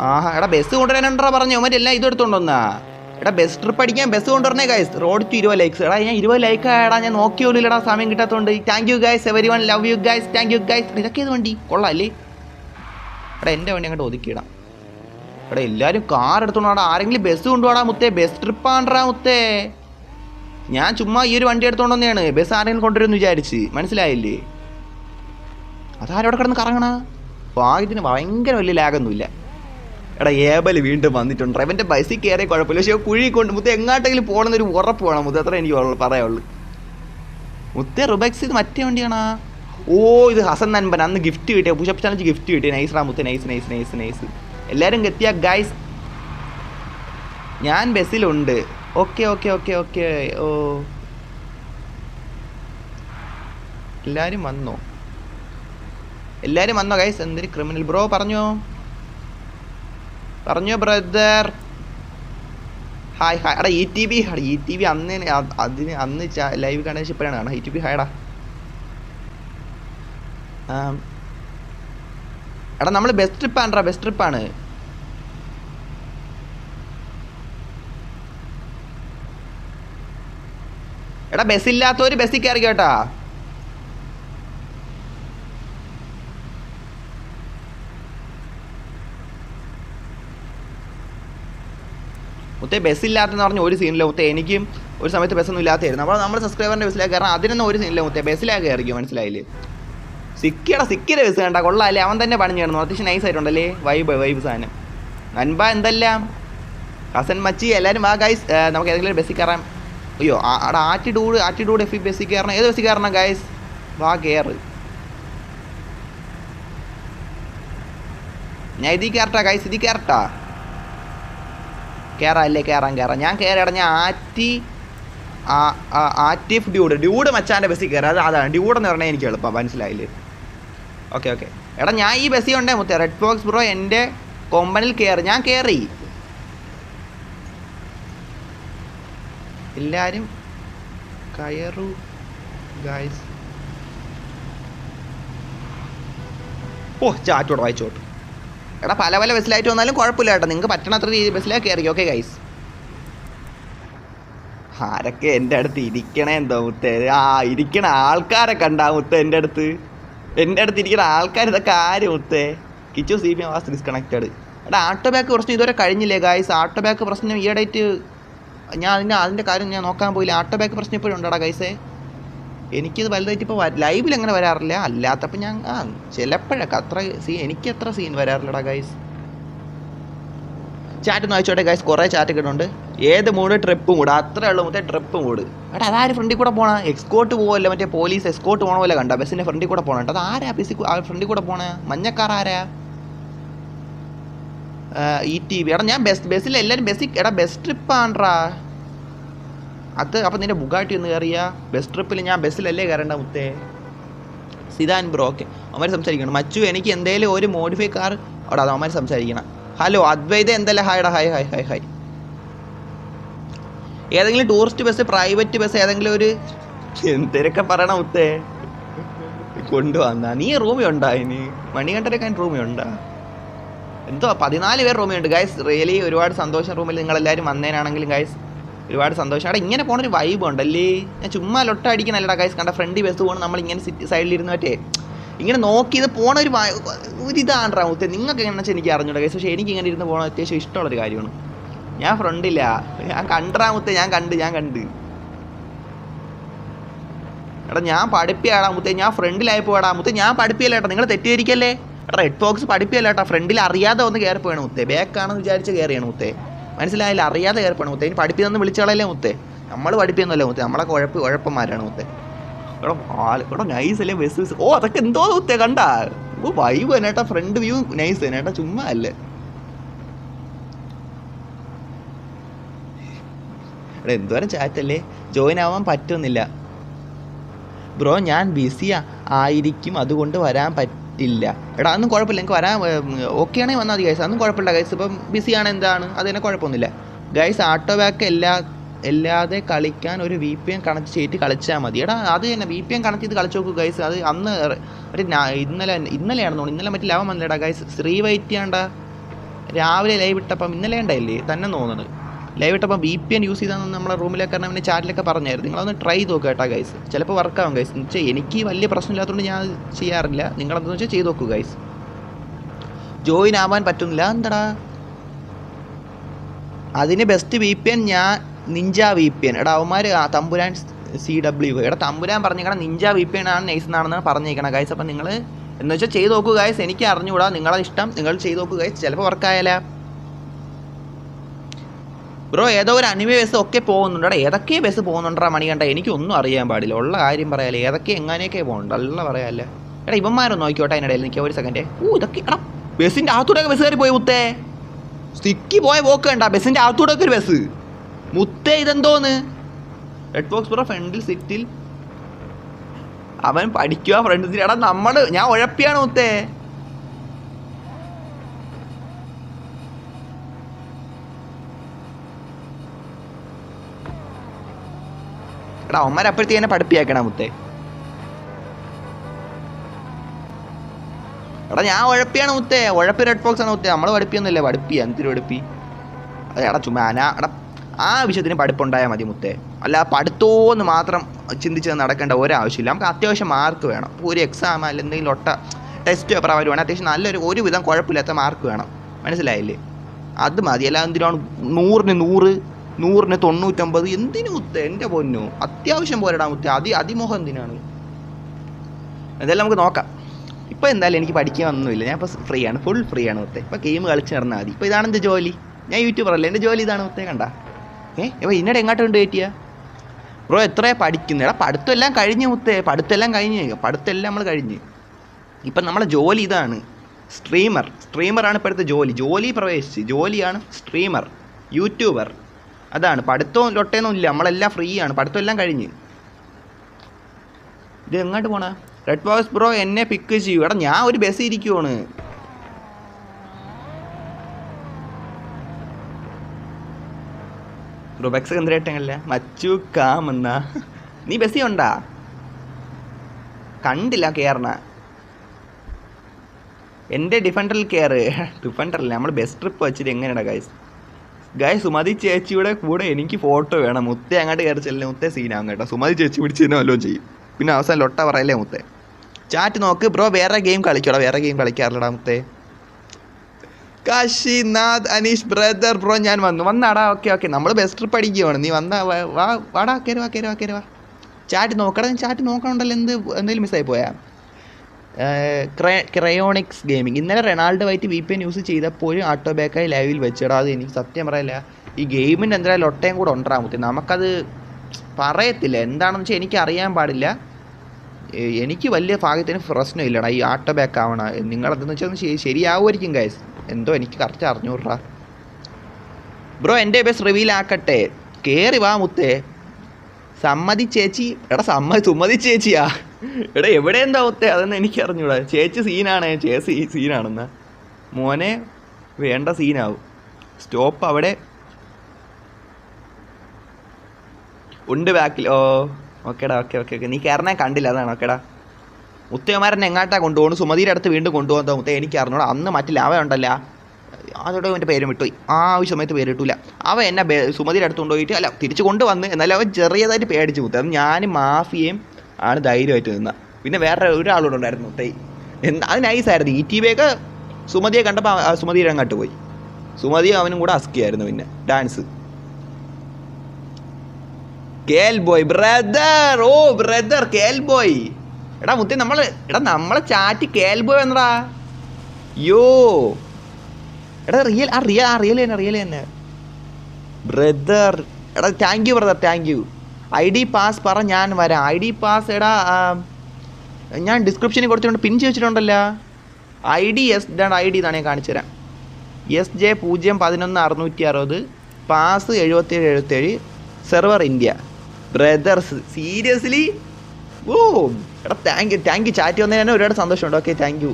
ആഹാ എടാ ബസ് കൊണ്ടുവരാനുണ്ടോ പറഞ്ഞു? മറ്റെല്ലാം ഇത് എടുത്തോണ്ടോന്നാ. എടാ ബസ് ട്രിപ്പ് അടിക്കാൻ ബസ് കൊണ്ടുവരണേ ഗൈസ് റോഡ് ടു ഇരുപത് ലൈക്സ് എടാ ഞാൻ ഇരുപത് ലൈക്ക് ആടാ ഞാൻ നോക്കിയോളില്ലടാ സമയം കിട്ടാത്തോണ്ട്. Thank you guys everyone love you guys thank you guys ഇതൊക്കെ ഇത് വണ്ടി? കൊള്ളാം അല്ലേ? എടാ എന്റെ വണ്ടി അങ്ങോട്ട് ഒതുക്കിയിടാം. എടാ എല്ലാവരും കാർ എടുത്തോണ്ടാ ആരെങ്കിലും ബസ് കൊണ്ടുപോടാ മുത്തേ. ബസ് ട്രിപ്പാണ്ടാ മുത്തേ. ഞാൻ ചുമ്മാ ഈ ഒരു വണ്ടി എടുത്തോണ്ട് തന്നെയാണ് ബസ് ആരെങ്കിലും കൊണ്ടുവരുമെന്ന് വിചാരിച്ച്. മനസ്സിലായില്ലേ? അതാരവിടെ കിടന്ന് കറങ്ങണ? ഭാഗ്യത്തിന് ഭയങ്കര വലിയ ലാഗൊന്നുമില്ല എടാ ഏബൽ വീണ്ടും വന്നിട്ടുണ്ട്. അവന്റെ ബൈസിൽ കയറിയ കുഴപ്പമില്ല. പക്ഷേ കുഴി കൊണ്ട് മുത്ത എങ്ങാട്ടെങ്കിലും പോകണമെന്നൊരു ഉറപ്പ് വേണം. മുത്ത അത്ര എനിക്ക് പറയാനുള്ളൂ. മുത്തേ റുബക്സ് ഇത് മറ്റേ വണ്ടിയാണാ? ഓ ഇത് ഹസൻ നൻപൻ. അന്ന് ഗിഫ്റ്റ് കിട്ടിയ പുഷപ്പ് ചാലഞ്ച് ഗിഫ്റ്റ് കിട്ടിയ. നൈസ് മുത്തേ നൈസ് നൈസ് നൈസ് നൈസ് എല്ലാവരും എത്തിയ ഗൈസ് ഞാൻ ബസ്സിലുണ്ട്. ഓക്കെ ഓക്കെ ഓക്കെ ഓക്കെ ഓ. എല്ലാവരും വന്നോ? എല്ലാവരും വന്നോ ഗൈസ് എന്തൊരു ക്രിമിനൽ ബ്രോ പറഞ്ഞോ? പറഞ്ഞോ ബ്രദർ ഹായ് ഹായ് എടാ E T B E T B അന്ന് അതിന് അന്ന് ലൈവ് കാണാൻ ഇപ്പോഴാണ് കാണാം ഇ ടി ബി ഹായടാ എടാ. നമ്മൾ ബെസ്റ്റ് ട്രിപ്പാണ്ട്രാ ബെസ്റ്റ് ട്രിപ്പാണ് എടാ ബസ്സില്ലാത്തവർ ബസ്സിൽ കയറി കേട്ടാ മുത്തേ ബസ്സില്ലാത്തെന്ന് പറഞ്ഞ ഒരു സീനില്ല മുത്തേ എനിക്കും ഒരു സമയത്ത് ബസ്സൊന്നും ഇല്ലാത്തതായിരുന്നു. അപ്പോൾ നമ്മുടെ സബ്സ്ക്രൈബറിന്റെ ബസ്സിലേക്ക് കാരണം അതിനൊന്നും ഒരു സീനില്ല മുത്തേ ബസ്സിലേക്ക് കയറിക്കും മനസ്സിലായില്ലേ? സിക്കിയുടെ സിക്കിയുടെ ബസ് കണ്ട കൊള്ളാല്ലേ? അവൻ തന്നെ പണി ചെയ്യണം അത്യാവശ്യം നൈസ് ആയിട്ടുണ്ടല്ലേ? വൈബ് വൈബ് സാധനം. നൻപ എന്തെല്ലാം? കസൻ മച്ചി എല്ലാവരും വാ ഗൈസ് നമുക്ക് ഏതെങ്കിലും ബസ്സിൽ കയറാം. അയ്യോ ആ- അവിടെ ആറ്റിഡൂഡ് ആറ്റിഡൂഡ് എഫ് ബസ്സിൽ കയറണം. ഏത് ബസ്സിൽ കയറണം ഗൈസ് വാ കയറ് ഞാൻ ഇതിൽ കയറട്ടാ ഗൈസ് ഇതിൽ കയറട്ടാ കയറാം അല്ലേ? കയറാം കയറാം ഞാൻ കയറിയട ഞാൻ ആറ്റി ആറ്റിഫ് ഡ്യൂഡ് ഡ്യൂഡ് മച്ചാന്റെ ബസ്സിൽ കയറി അത് അതാണ്. ഡ്യൂഡ് എന്ന് പറഞ്ഞാൽ എനിക്ക് എളുപ്പം. മനസ്സിലായില്ലേ? ഓക്കെ ഓക്കെ എടാ ഞാൻ ഈ ബസ്സിൽ ഉണ്ടേ മുത്തേ. റെഡ് ബോക്സ് ബ്രോ എന്റെ കൊമ്പനിൽ കയറി ഞാൻ കയറി എല്ലാവരും കയറു ഗായ്സ് ഓ ചാറ്റോട് വായിച്ചോട്ട്. എടാ പല പല ബസ്സിലായിട്ട് വന്നാലും കുഴപ്പമില്ല കേട്ടോ. നിങ്ങൾക്ക് പറ്റണത്ര രീതി ബസ്സിലേക്ക് കയറി ഓക്കെ ഗൈസ് ആരൊക്കെ എന്റെ അടുത്ത് ഇരിക്കണേ എന്തോ മുത്തേ? ആ ഇരിക്കണ ആൾക്കാരെ കണ്ടാ മുത്ത എന്റെ അടുത്ത്. എന്റെ അടുത്ത് ഇരിക്കണ ആൾക്കാർ ഇതൊക്കെ ആര് മുത്തേ? Kichu C B was disconnected എടാ ആട്ടോ ബാക്ക് പ്രശ്നം ഇതുവരെ കഴിഞ്ഞില്ലേ ഗായ്സ് ആട്ടോ ബാക്ക് പ്രശ്നം ഈ ഇടയിട്ട് ഞാൻ അതിന്റെ അതിന്റെ കാര്യം ഞാൻ നോക്കാൻ പോയില്ല. ആട്ടോ ബാക്ക് പ്രശ്നം ഇപ്പോഴും ഉണ്ടോടാ ഗൈസേ എനിക്കിത് വലുതായിട്ട് ഇപ്പോൾ ലൈവിൽ അങ്ങനെ വരാറില്ല. അല്ലാത്തപ്പോൾ ഞാൻ ആ ചിലപ്പോഴൊക്കെ അത്ര സീൻ എനിക്ക് അത്ര സീൻ വരാറില്ലടാ ഗൈസ് ചാറ്റ് ഒന്ന് അയച്ചോട്ടെ ഗൈസ് കുറേ ചാറ്റ് കിട്ടുന്നുണ്ട് ഏത് മൂട് ട്രിപ്പ് മൂട്? അത്രേ ഉള്ളൂ മറ്റേ ട്രിപ്പ് മൂട്. എടാ അതാര് ഫ്രണ്ടിൽ കൂടെ പോണ? എക്സ്കോട്ട് പോവല്ലേ മറ്റേ പോലീസ് എക്സ്കോട്ട് പോണ പോലെ കണ്ട? ബസ്സിന്റെ ഫ്രണ്ടിൽ കൂടെ പോകണം കേട്ടോ. അത് ആരാ ബസ്സിൽ ഫ്രണ്ടിൽ കൂടെ പോണ? മഞ്ഞക്കാർ ആരാ? ഈ ടി വി എടാ ഞാൻ ബസ് ബസ്സിൽ എല്ലാവരും ബസ്സിൽ എടാ ബസ് ട്രിപ്പാണ്ട്രാ അത് അപ്പം നിന്റെ ബുഗാട്ടി ഒന്ന് കയറിയ ബസ് ട്രിപ്പിൽ ഞാൻ ബസ്സിലല്ലേ കയറേണ്ട മുത്തേ? സിദാൻ ബ്രോ ഓക്കെ അവന്മാർ സംസാരിക്കണം? മച്ചു എനിക്ക് എന്തേലും ഒരു മോഡിഫൈ കാർ അവിടെ അത് അവന്മാർ സംസാരിക്കണം. ഹലോ അദ്വൈത എന്തല്ല? ഹായടാ ഹായ് ഹായ് ഹായ് ഹായ് ഏതെങ്കിലും ടൂറിസ്റ്റ് ബസ് പ്രൈവറ്റ് ബസ് ഏതെങ്കിലും ഒരു എന്തൊക്കെ പറയണം മുത്തേ? കൊണ്ടുവന്നാ. നീ റൂമിൽ ഉണ്ടാ ഇനി? മണികണ്ഠരൊക്കെ റൂമി ഉണ്ടാ? എന്തോ പതിനാല് പേർ റൂമി ഉണ്ട്. ഗൈസ് റിയലി ഒരുപാട് സന്തോഷം റൂമിൽ നിങ്ങളെല്ലാവരും വന്നേനാണെങ്കിലും ഗൈസ് ഒരുപാട് സന്തോഷം. അവിടെ ഇങ്ങനെ പോണ ഒരു വൈബ് ഉണ്ടല്ലേ? ഞാൻ ചുമ്മാ ലൊട്ട കൈസ് കണ്ട ഫ്രണ്ട് ബസ് പോകണം നമ്മൾ ഇങ്ങനെ സിറ്റി സൈഡിലിരുന്ന് മറ്റേ ഇങ്ങനെ നോക്കി ഇത് പോണ ഒരു ഒരു ഇതാണ് മുത്തേ. നിങ്ങൾക്ക് എങ്ങനെ വെച്ചാൽ എനിക്ക് അറിഞ്ഞൂടാ കൈസ് പക്ഷേ എനിക്ക് ഇങ്ങനെ ഇരുന്ന് പോകണം അത്യാവശ്യം ഇഷ്ടമുള്ളൊരു കാര്യമാണ്. ഞാൻ ഫ്രണ്ടില്ല ഞാൻ കണ്ടറാ മുത്തേ ഞാൻ കണ്ട് ഞാൻ കണ്ട്. എടാ ഞാൻ പഠിപ്പിയാടാ മുത്തേ ഞാൻ ഫ്രണ്ടിലായി പോടാ മുത്തേ. ഞാൻ പഠിപ്പിയല്ല ഏട്ടാ നിങ്ങൾ തെറ്റിദ്ധരിക്കല്ലേ? റെഡ് ബോക്സ് പഠിപ്പിയല്ല ഏട്ടാ ഫ്രണ്ടിൽ അറിയാതെ ഒന്ന് കയറി പോയാണ് മുത്തേ ബാക്കാണെന്ന് വിചാരിച്ച് കയറിയാണ് മുത്തേ. മനസ്സിലായില്ല അറിയാതെ കയറി മുത്തേ. ഇനി പഠിപ്പിയെന്ന് വിളിച്ചോളല്ലേ മുത്തേ. നമ്മൾ പഠിപ്പിയൊന്നുമല്ല മുത്തേ. നമ്മളെ കുഴപ്പ് കുഴപ്പന്മാരാണ് മുത്തേ. എടാ ആൾ എടാ നൈസ് അല്ലേ? Bus bus. ഓ അതൊക്കെ എന്തോ മുത്തേ കണ്ടാ? ഓ വൈബ് തന്നെ ഫ്രണ്ട് വ്യൂ നൈസ് തന്നെ ചുമ്മാ അല്ലേ? എടാ എന്തോരം ചാറ്റല്ലേ ജോയിൻ ആവാൻ പറ്റുന്നില്ല. ബ്രോ ഞാൻ ബിസിയാ ആയിരിക്കും അതുകൊണ്ട് വരാൻ പറ്റില്ല എടാ അതൊന്നും കുഴപ്പമില്ല. എനിക്ക് വരാൻ ഓക്കെ ആണെങ്കിൽ വന്നാൽ മതി ഗൈസ് അതൊന്നും കുഴപ്പമില്ല ഗൈസ് ഇപ്പം ആണ് എന്താണ്? അത് തന്നെ കുഴപ്പമൊന്നുമില്ല. ഗൈസ് ആട്ടോ ബാക്ക് എല്ലാ എല്ലാതെ കളിക്കാൻ ഒരു വി പി എൻ കണക്ട് ചെയ്തിട്ട് കളിച്ചാൽ മതി. എടാ അത് തന്നെ വി പി എൻ കണക്ട് ചെയ്ത് കളിച്ച് നോക്കൂ ഗൈസ് അത് അന്ന് ഒരു ഇന്നലെ ഇന്നലെയാണെന്ന് ഇന്നലെ മറ്റേ ലാഭം വന്നില്ലടാ ഗൈസ് ശ്രീ വൈറ്റ് രാവിലെ ലൈവ് ഇട്ടപ്പം ഇന്നലെ ഉണ്ടായില്ലേ? തന്നെ തോന്നുന്നത് ലൈവ് ഇട്ടപ്പോൾ ബി പി എൻ യൂസ് ചെയ്താൽ നമ്മളെ റൂമിലേക്ക് കാരണം പിന്നെ ചാറ്റിലൊക്കെ പറഞ്ഞായിരുന്നു. നിങ്ങളൊന്ന് ട്രൈ നോക്കുക കേട്ടോ ഗൈസ് ചിലപ്പോൾ വർക്കാവും ഗൈസ് എന്ന് വെച്ചാൽ എനിക്ക് വലിയ പ്രശ്നമില്ലാത്തതുകൊണ്ട് ഞാൻ ചെയ്യാറില്ല. നിങ്ങളെന്താണെന്ന് വെച്ചാൽ ചെയ്ത് നോക്കൂ ഗൈസ് ജോയിൻ ആവാൻ പറ്റുന്നില്ല. എന്താടാ? അതിന് ബെസ്റ്റ് വി പി എൻ ഞാൻ നിഞ്ച വി പി എൻ എടാ അവന്മാർ തമ്പുരാൻ സി ഡബ്ല്യു എടാ തമ്പുരാൻ പറഞ്ഞേക്കണം നിഞ്ച വി പി എൻ ആണ് നൈസ് എന്നാണെന്ന് പറഞ്ഞേക്കണം ഗൈസ് അപ്പം നിങ്ങൾ എന്ന് വെച്ചാൽ ചെയ്ത് നോക്കൂ ഗൈസ് എനിക്ക് അറിഞ്ഞുകൂടാ. നിങ്ങളെ ഇഷ്ടം. നിങ്ങൾ ചെയ്ത് നോക്കൂ ഗൈസ് ചിലപ്പോൾ വർക്കായാലേ ബ്രോ ഏതോ ഒരു അനിമ ബസ് ഒക്കെ പോകുന്നുണ്ട്. എടാ ഏതൊക്കെ ബസ് പോകുന്നുണ്ടാ മണി കണ്ട? എനിക്കൊന്നും അറിയാൻ പാടില്ല. ഉള്ള കാര്യം പറയാല്ലേ ഏതൊക്കെ എങ്ങനെയൊക്കെ പോകുന്നുണ്ട്? അല്ല പറയാല്ലേ. എടാ ഇവന്മാരൊന്നും നോക്കിയോട്ടെ അതിനിടയിൽ നിൽക്കുക ഒരു സെക്കൻഡ് ഓ ഇതൊക്കെ എടാ ബസ്സിന്റെ അകത്തൂടെ ബസ് കയറി പോയി മുത്തേ. സ്റ്റിക്കി പോയ പോക്ക് വേണ്ട ബസ്സിന്റെ അകത്തൂടെ ഒരു ബസ് മുത്തേ ഇതെന്തോന്ന്? റെഡ് ബോക്സ് ബ്രോ ഫ്രണ്ടിൽ സിറ്റിൽ അവൻ പഠിക്കുക ഫ്രണ്ട് എടാ നമ്മൾ ഞാൻ ഉഴപ്പിയാണ് മുത്തേ. എടാ അവന്മാർ അപ്പോഴത്തേക്ക് എന്നെ പഠിപ്പിയാക്കണ മുത്തേ. എടാ ഞാൻ ഉഴപ്പിയാണ് മുത്തേ. ഉഴപ്പി റെഡ് ബോക്സ് ആണ് മുത്തേ. നമ്മൾ പഠിപ്പിയൊന്നുമില്ല? പഠിപ്പി. എന്തൊരു പഠിപ്പി? എടാ അനാ എടാ ആ വിഷയത്തിന് പഠിപ്പുണ്ടായാൽ മതി മുത്തേ. അല്ല പഠിത്തോന്ന് മാത്രം ചിന്തിച്ച് നടക്കേണ്ട ഒരാവശ്യമില്ല. നമുക്ക് അത്യാവശ്യം മാർക്ക് വേണം. ഒരു എക്സാം അല്ല എന്തെങ്കിലും ഒട്ട ടെസ്റ്റ് പേപ്പർ വരുവാണെങ്കിൽ അത്യാവശ്യം നല്ലൊരു ഒരുവിധം കുഴപ്പമില്ലാത്ത മാർക്ക് വേണം. മനസ്സിലായില്ലേ? അത് മതി. അല്ല എന്തിനാണ് നൂറിന് നൂറ് നൂറിന് തൊണ്ണൂറ്റമ്പത്. എന്തിനു മുത്തേ? എന്റെ പൊന്നു. അത്യാവശ്യം പോരടാ മുത്തേ. അതി അതിമോഹം എന്തിനാണ്? എന്തായാലും നമുക്ക് നോക്കാം. ഇപ്പോൾ എന്തായാലും എനിക്ക് പഠിക്കാൻ പഠിക്കാനൊന്നുമില്ല. ഞാൻ ഇപ്പോൾ ഫ്രീ ആണ് ഫുൾ ഫ്രീ ആണ് മുത്തേ. ഇപ്പോൾ ഗെയിം കളിച്ച് നടന്നാൽ മതി. ഇപ്പോൾ ഇതാണ് എന്റെ ജോലി. ഞാൻ യൂട്യൂബർ അല്ലേ? എന്റെ ജോലി ഇതാണ് മുത്തേ കണ്ട? ഏ? ഇപ്പോൾ ഇന്നടെ എങ്ങോട്ട് കൊണ്ട് ബ്രോ എത്രയാ പഠിക്കുന്നത് എടാ പഠിത്തമെല്ലാം കഴിഞ്ഞ് മുത്തേ. പഠിത്തമെല്ലാം കഴിഞ്ഞ്. പഠിത്തമെല്ലാം നമ്മൾ കഴിഞ്ഞ്. ഇപ്പം നമ്മളെ ജോലി ഇതാണ്. സ്ട്രീമർ. സ്ട്രീമറാണ് ഇപ്പോഴത്തെ ജോലി. ജോലി പ്രവേശിച്ച്. ജോലിയാണ് സ്ട്രീമർ. യൂട്യൂബർ. അതാണ്. പഠിത്തവും ലൊട്ടയൊന്നും ഇല്ല. നമ്മളെല്ലാം ഫ്രീ ആണ്. പഠിത്തം എല്ലാം കഴിഞ്ഞ്. ഇത് എങ്ങോട്ട് പോണ? റെഡ് ബോക്സ് ബ്രോ എന്നെ പിക്ക് ചെയ്യൂ. എടാ ഞാൻ ഒരു ബസ് ഇരിക്കുവാണ്. റുബക്സ് എന്തിരേട്ടങ്ങല്ല മച്ചു കാമെന്ന നീ ബസ്സി ഉണ്ടാ കണ്ടില്ല കേറണ. എന്റെ ഡിഫൻഡറിൽ കയറ് ഡിഫൻഡറിൽ നമ്മൾ ബെസ്റ്റ് ട്രിപ്പ് വെച്ചിട്ട് എങ്ങനെയാണ് ഗൈസ് ഗൈസ് സുമതി ചേച്ചിയുടെ കൂടെ എനിക്ക് ഫോട്ടോ വേണം. മുത്തേ അങ്ങോട്ട് കയറി ചെല്ലില്ല മുത്തേ സീനാകും കേട്ടോ. സുമതി ചേച്ചി പിടിച്ച് തന്നെ വല്ലതും ചെയ്യും. പിന്നെ അവസാനം ലൊട്ട പറയല്ലേ മുത്തേ? ചാറ്റ് നോക്ക്. ബ്രോ വേറെ ഗെയിം കളിക്കോടാ. വേറെ ഗെയിം കളിക്കാറില്ലടാ മുത്തേ. കാശിനാഥ് അനീഷ് ബ്രദർ ബ്രോ ഞാൻ വന്നു. വന്നാടാ. ഓക്കെ ഓക്കെ നമ്മൾ ബെസ്റ്റ് ട്രിപ്പ് അടിക്കുകയാണ് നീ വന്നാ വാ- വാടാ. കയറി വാ കയറി വാ കയറി വാ. ചാറ്റ് നോക്കടാ. ചാറ്റ് നോക്കണുണ്ടല്ലോ. എന്ത് എന്തെങ്കിലും മിസ്സായി പോയാ. ക്രയോണിക്സ് ഗെയിമിംഗ് ഇന്നലെ റൊണാൾഡോ വൈറ്റ് വി പി എൻ യൂസ് ചെയ്തപ്പോഴും ആട്ടോ ബാക്കായി ലൈവിൽ വെച്ചിടാ അത് എനിക്ക് സത്യം പറയില്ല. ഈ ഗെയിമിന്റെ എന്തായാലും ഒട്ടയും കൂടെ ഉണ്ടാകും നമുക്കത് പറയത്തില്ല. എന്താണെന്ന് വെച്ചാൽ എനിക്ക് അറിയാൻ പാടില്ല. എനിക്ക് വലിയ ഭാഗ്യത്തിന് പ്രശ്നമില്ലടാ ഈ ആട്ടോ ബാക്ക് ആവണ നിങ്ങളെന്തെന്ന് വെച്ചാൽ ശരി- ശരിയാവുമായിരിക്കും ഗൈസ് എന്തോ എനിക്ക് കറക്റ്റ് അറിഞ്ഞൂടാ. ബ്രോ എന്റെ ബസ് റിവീൽ ആക്കട്ടെ. കയറി വാ മുത്തേ. സമ്മതി ചേച്ചി എടാ സമ്മതി സുമതി ചേച്ചിയാ എടാ എവിടെ എന്താ മുത്തേ അതൊന്നും എനിക്ക് അറിഞ്ഞൂടാ ചേച്ചി സീനാണ്. ചേച്ചി സീനാണെന്ന്. മോനെ വേണ്ട സീനാവും. സ്റ്റോപ്പ് അവിടെ. ഉണ്ട് ബാക്കിൽ. ഓ ഓക്കേടാ ഓക്കെ ഓക്കെ ഓക്കെ. നീ കയറണേ കണ്ടില്ല അതാണ് ഓക്കേടാ. മുത്തയമാരനെ എങ്ങാട്ടാ കൊണ്ടുപോകണം സുമതിയുടെ അടുത്ത് വീണ്ടും കൊണ്ടുപോകാൻ മുത്തേ എനിക്ക് അറിഞ്ഞൂടാ അന്ന് മറ്റു ലാവ ഉണ്ടല്ല. അതോടെ അവന്റെ പേരും വിട്ടുപോയി. ആ ഒരു സമയത്ത് പേര് കിട്ടൂല. അവ എന്നെ സുമതിയുടെ അടുത്ത് കൊണ്ടുപോയിട്ട് അല്ല തിരിച്ച് കൊണ്ടുവന്ന് എന്നാലും അവൻ ചെറിയതായിട്ട് പേടിച്ച് മുത്തേ. ഞാനും മാഫിയയും ആണ് ധൈര്യമായിട്ട് നിന്ന. പിന്നെ വേറെ ഒരാളോട് ഉണ്ടായിരുന്നു തൈ അത് നൈസായിരുന്നു ഈ ടി വിയൊക്കെ സുമതിയെ കണ്ടപ്പോൾ ആ സുമതിയുടെ അങ്ങോട്ട് പോയി. സുമതിയും അവനും കൂടെ അസ്കിയായിരുന്നു പിന്നെ ഡാൻസ് കേൽ ബോയ് ബ്രദർ! ഓ ബ്രദർ കേൽ ബോയ് എടാ മുത്തി നമ്മൾ എടാ നമ്മളെ ചാറ്റ് കേൽ ബോയ് എന്നടാ യോ എടാ റിയൽ ആ റിയൽ ആ റിയൽ തന്നെ റിയൽ തന്നെ. ബ്രദർ! എടാ thank you brother thank you I D pass പറ ഞാൻ വരാം. ഐ ഡി പാസ് എടാ ഞാൻ ഡിസ്ക്രിപ്ഷനിൽ കൊടുത്തിട്ടുണ്ട്. പിൻ ചോദിച്ചിട്ടുണ്ടല്ലോ ഐ ഡി എസ് ഇതാണ് ഐ ഡി ഇതാണ് ഞാൻ കാണിച്ചു തരാം. എസ് ജെ പൂജ്യം പതിനൊന്ന് അറുന്നൂറ്റി അറുപത് പാസ് എഴുപത്തേഴ് എഴുപത്തേഴ് സെർവർ ഇന്ത്യ. ബ്രദേഴ്സ് സീരിയസ്ലി ഓ എടാ thank you thank you chat വന്നതിന് തന്നെ ഒരുപാട് സന്തോഷമുണ്ട്. Okay thank you